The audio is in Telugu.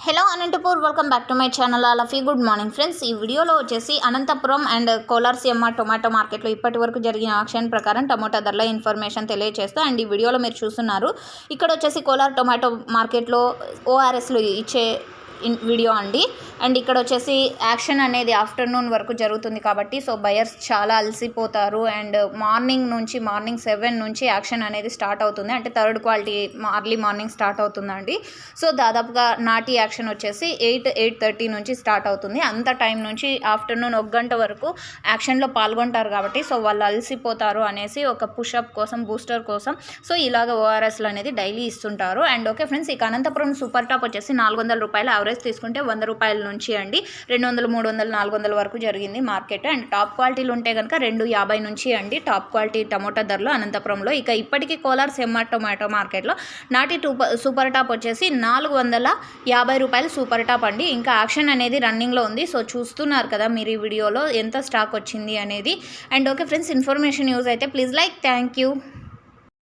Hello Anantapur welcome back to my channel అలఫీ good morning friends ఈ వీడియోలో వచ్చేసి అనంతపురం అండ్ కోలార్సియమ్మ టొమాటో మార్కెట్లో ఇప్పటి వరకు జరిగిన ఆక్షన్ ప్రకారం టమోటా ధరల ఇన్ఫర్మేషన్ తెలియజేస్తూ అండ్ ఈ వీడియోలో మీరు చూస్తున్నారు. ఇక్కడ వచ్చేసి కోలార్ టొమాటో మార్కెట్లో ఓఆర్ఎస్లు ఇచ్చే వీడియో అండి. అండ్ ఇక్కడ వచ్చేసి యాక్షన్ అనేది ఆఫ్టర్నూన్ వరకు జరుగుతుంది కాబట్టి సో బయర్స్ చాలా అలసిపోతారు. అండ్ మార్నింగ్ నుంచి మార్నింగ్ సెవెన్ నుంచి యాక్షన్ అనేది స్టార్ట్ అవుతుంది. అంటే third quality early morning start అవుతుందండి. సో దాదాపుగా నాటి యాక్షన్ వచ్చేసి ఎయిట్ ఎయిట్ థర్టీ నుంచి స్టార్ట్ అవుతుంది. అంత టైం నుంచి ఆఫ్టర్నూన్ ఒక గంట వరకు యాక్షన్లో పాల్గొంటారు కాబట్టి సో వాళ్ళు అలసిపోతారు అనేసి ఒక పుషప్ కోసం బూస్టర్ కోసం సో ఇలాగ ఓఆర్ఎస్లు అనేది డైలీ ఇస్తుంటారు. అండ్ ఓకే ఫ్రెండ్స్ ఇక అనంతపురం సూపర్ టాప్ వచ్చేసి నాలుగు వందల రూపాయలు యావరేజ్ తీసుకుంటే వంద రూపాయల నుంచి అండి. రెండు వందలు మూడు వందలు నాలుగు వందల వరకు జరిగింది మార్కెట్. అండ్ టాప్ క్వాలిటీలు ఉంటే కనుక రెండు యాభై నుంచి అండి. టాప్ క్వాలిటీ టమోటా ధరలు అనంతపురంలో. ఇక ఇప్పటికీ కోలార్ సెమ్మ టొమాటో మార్కెట్లో నాటి టూ సూపర్ టాప్ వచ్చేసి నాలుగు వందల యాభై రూపాయలు సూపర్ టాప్ అండి. ఇంకా యాక్షన్ అనేది రన్నింగ్లో ఉంది. సో చూస్తున్నారు కదా మీరు ఈ వీడియోలో ఎంత స్టాక్ వచ్చింది అనేది. And okay friends information use అయితే ప్లీజ్ లైక్. Thank you.